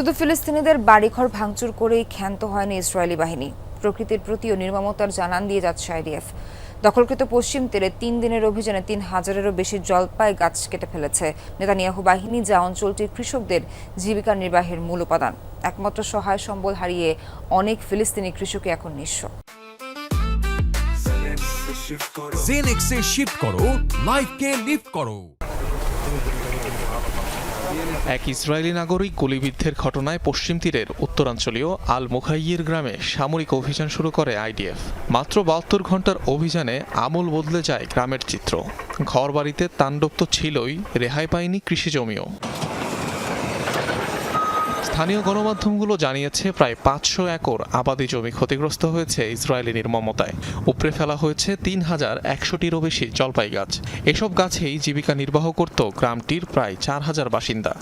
শুধু ফিলিস্তিনিদের বাড়িঘর ভাঙচুর করেই ক্ষান্ত হয়নি ইসরায়েলি বাহিনী। প্রকৃতির প্রতিও নির্মমতার জানান দিয়ে যাচ্ছে আইডিএফ। দখলকৃত পশ্চিম তীরে তিন দিনের অভিযানে তিন হাজারেরও বেশি জলপাই গাছ কেটে ফেলেছে। নেতানিয়াহু বাহিনী যা অঞ্চলটির কৃষকদের জীবিকা নির্বাহের মূল উপাদান। একমাত্র সহায় সম্বল হারিয়ে অনেক ফিলিস্তিনি কৃষকই এখন নিঃস্ব। জেনেক্সে শিফট করো। লাইফকে লিফট করো। এক ইসরায়েলি নাগরিক গুলিবিদ্ধের ঘটনায় পশ্চিম তীরের উত্তরাঞ্চলীয় আল মুখাইয়ের গ্রামে সামরিক অভিযান শুরু করে আইডিএফ। মাত্র বাহাত্তর ঘণ্টার অভিযানে আমূল বদলে যায় গ্রামের চিত্র। ঘরবাড়িতে তাণ্ডব তো ছিলই, রেহাই পায়নি কৃষি জমিও স্থানীয় গণমাধ্যমগুলো জানিয়েছে, প্রায় পাঁচশো একর আবাদি জমি ক্ষতিগ্রস্ত হয়েছে ইসরায়েলি নির্মমতায়। উপড়ে ফেলা হয়েছে তিন হাজার একশোটিরও বেশি জলপাই গাছ এসব গাছেই জীবিকা নির্বাহ করত গ্রামটির প্রায় চার হাজার বাসিন্দা।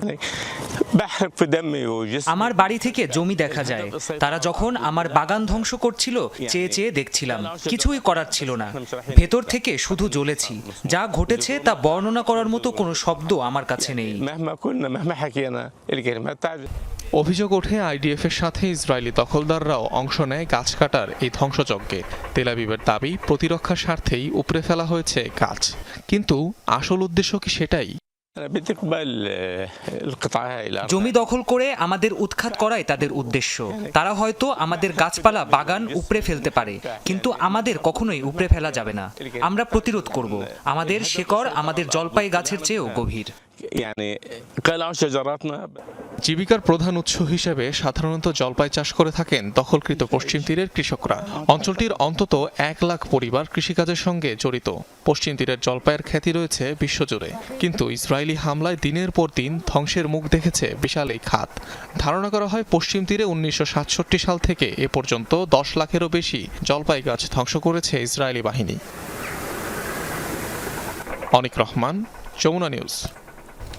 আমার বাড়ি থেকে জমি দেখা যায়। তারা যখন আমার বাগান ধ্বংস করছিল চেয়ে চেয়ে দেখছিলাম। কিছুই করার ছিল না। ভেতর থেকে শুধু জ্বলেছি। যা ঘটেছে তা বর্ণনা করার মতো কোনো শব্দ আমার কাছে নেই। অভিযোগ ওঠে আইডিএফ এর সাথে ইসরায়েলি দখলদাররাও অংশ নেয় গাছ কাটার এই ধ্বংসযজ্ঞে। তেলাবিবের দাবি প্রতিরক্ষার স্বার্থেই উপড়ে ফেলা হয়েছে গাছ। কিন্তু আসল উদ্দেশ্য কি সেটাই? জমি দখল করে আমাদের উৎখাত করাই তাদের উদ্দেশ্য। তারা হয়তো আমাদের গাছপালা বাগান উপড়ে ফেলতে পারে কিন্তু আমাদের কখনোই উপড়ে ফেলা যাবে না। আমরা প্রতিরোধ করব। আমাদের শেকড় আমাদের জলপাই গাছের চেয়েও গভীর। জীবিকার প্রধান উৎস হিসেবে সাধারণত জলপাই চাষ করে থাকেন দখলকৃত পশ্চিম তীরের কৃষকরা। অঞ্চলটির অন্তত এক লাখ পরিবার কৃষিকাজের সঙ্গে জড়িত। পশ্চিম তীরের জলপাইয়ের খ্যাতি রয়েছে বিশ্বজুড়ে। কিন্তু ইসরায়েলি হামলায় দিনের পর দিন ধ্বংসের মুখ দেখেছে বিশাল এই খাত। ধারণা করা হয় পশ্চিম তীরে উনিশশো সাতষট্টি সাল থেকে এ পর্যন্ত দশ লাখেরও বেশি জলপাই গাছ ধ্বংস করেছে ইসরায়েলি বাহিনী। অনিক রহমান, যমুনা নিউজ।